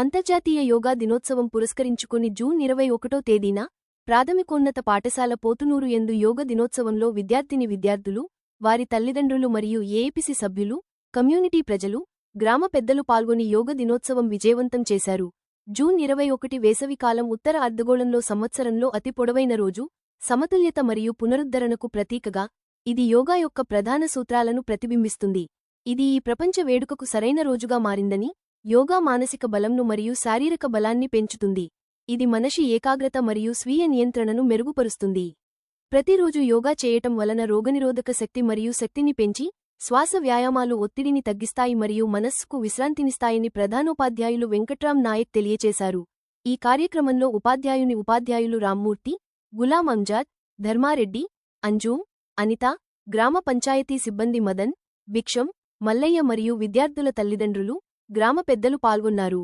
అంతర్జాతీయ యోగా దినోత్సవం పురస్కరించుకుని జూన్ ఇరవై ఒకటో తేదీన ప్రాథమికోన్నత పాఠశాల పోతునూరు ఎందు యోగ దినోత్సవంలో విద్యార్థిని విద్యార్థులు వారి తల్లిదండ్రులు మరియు ఏఐపిసి సభ్యులు కమ్యూనిటీ ప్రజలు గ్రామ పెద్దలు పాల్గొని యోగ దినోత్సవం విజయవంతం చేశారు. జూన్ ఇరవై ఒకటి వేసవికాలం ఉత్తర అర్ధగోళంలో సంవత్సరంలో అతి పొడవైన రోజు సమతుల్యత మరియు పునరుద్ధరణకు ప్రతీకగా ఇది యోగా యొక్క ప్రధాన సూత్రాలను ప్రతిబింబిస్తుంది. ఇది ఈ ప్రపంచ వేడుకకు సరైన రోజుగా మారిందని యోగా మానసిక బలంను మరియు శారీరక బలాన్ని పెంచుతుంది. ఇది మనిషి ఏకాగ్రత మరియు స్వీయ నియంత్రణను మెరుగుపరుస్తుంది. ప్రతిరోజు యోగా చేయటం వలన రోగనిరోధక శక్తి మరియు శక్తిని పెంచి శ్వాస వ్యాయామాలు ఒత్తిడిని తగ్గిస్తాయి మరియు మనస్సుకు విశ్రాంతినిస్తాయని ప్రధానోపాధ్యాయులు వెంకట్రాం నాయక్ తెలియచేశారు. ఈ కార్యక్రమంలో ఉపాధ్యాయుని ఉపాధ్యాయులు రామ్మూర్తి గులాం అంజాద్ ధర్మారెడ్డి అంజూమ్ అనిత గ్రామ పంచాయతీ సిబ్బంది మదన్ భిక్షం మల్లయ్య మరియు విద్యార్థుల తల్లిదండ్రులు గ్రామ పెద్దలు పాల్గొన్నారు.